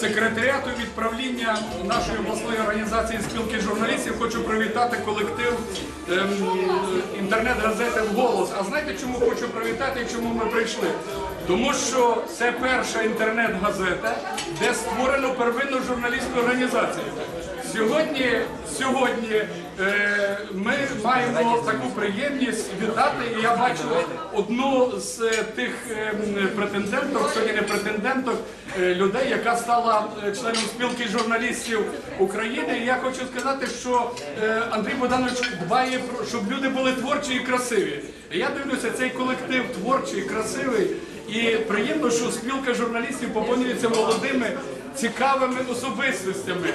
секретаріату відправління нашої обласної організації спілки журналістів хочу привітати колектив ем, інтернет-газети «Голос». А знаєте, чому хочу привітати і чому ми прийшли? Тому що це перша інтернет-газета, де створено первинну журналістську організацію. Сьогодні, сьогодні е, ми маємо таку приємність вітати. І я бачу одну з е, тих е, м, претенденток, сьогодні не претенденток, е, людей, яка стала е, членом спілки журналістів України. Я хочу сказати, що е, Андрій Богданович дбає про щоб люди були творчі і красиві. Я дивлюся, цей колектив творчий, красивий. І приємно, що спілка журналістів поповнюється молодими цікавими особистостями.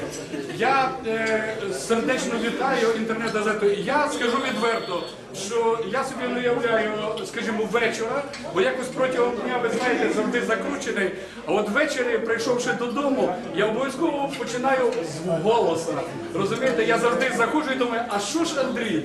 Я е, сердечно вітаю інтернет-газету. Я скажу відверто, що я собі не уявляю, скажімо, вечора, бо якось протягом дня, ви знаєте, завжди закручений. А от ввечері, прийшовши додому, я обов'язково починаю з голоса. Розумієте, я завжди заходжу і думаю, а що ж Андрій,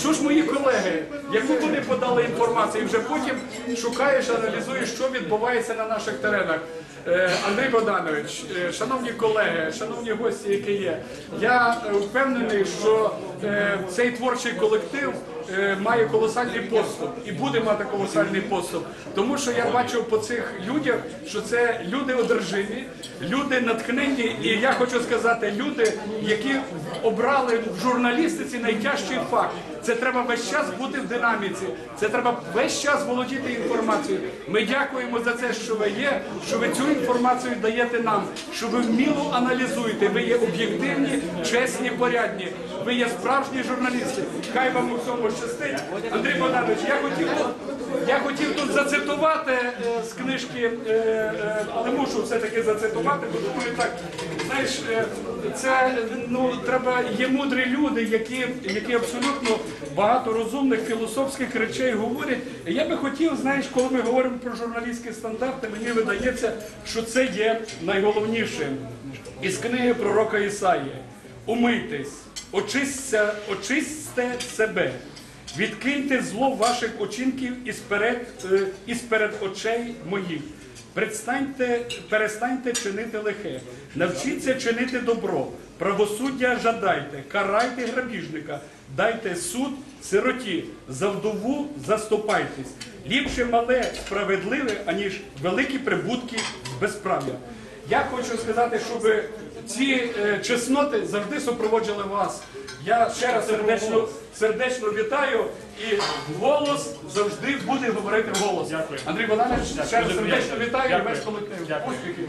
що ж мої колеги, яку вони подали інформацію, і вже потім шукаєш, аналізуєш, що відбувається на наших теренах. Е, Андрій Богданович, е, шановні колеги, шановні гості, які є, я е, впевнений, що е, цей творчий колектив е, має колосальний поступ і буде мати колосальний поступ. Тому що я бачу по цих людях, що це люди одержимі, люди натхнені, і я хочу сказати, люди, які обрали в журналістиці найтяжчий факт. Це треба весь час бути в динаміці. Це треба весь час володіти інформацією. Ми дякуємо за це, що ви є, що ви цю інформацію даєте нам, що ви вміло аналізуєте. Ви є об'єктивні, чесні, порядні. Ви є справжні журналісти. Хай вам у цьому щастить. Андрій Богданович, я хотів тут, я хотів тут зацитувати е, з книжки, е, е, але мушу все-таки зацитувати, бо думаю, так, знаєш, е, це ну треба є мудрі люди, які, які абсолютно багато розумних філософських речей говорять. Я би хотів, знаєш, коли ми говоримо про журналістські стандарти, мені видається, що це є найголовнішим. Із книги пророка Ісаї. Умийтесь, очисться, очисьте себе. Відкиньте зло ваших очинків із перед, е, із перед очей моїх. Предстаньте, перестаньте чинити лихе, навчіться чинити добро, правосуддя жадайте, карайте грабіжника, дайте суд сироті, за вдову заступайтесь. Ліпше мале справедливе, аніж великі прибутки безправ'я. Я хочу сказати, щоб ці е, чесноти завжди супроводжували вас. Я ще раз сердечно, сердечно вітаю і голос завжди буде говорити голос. Дякую. Андрій Богданович, ще раз сердечно вітаю і весь колектив. Успіхів.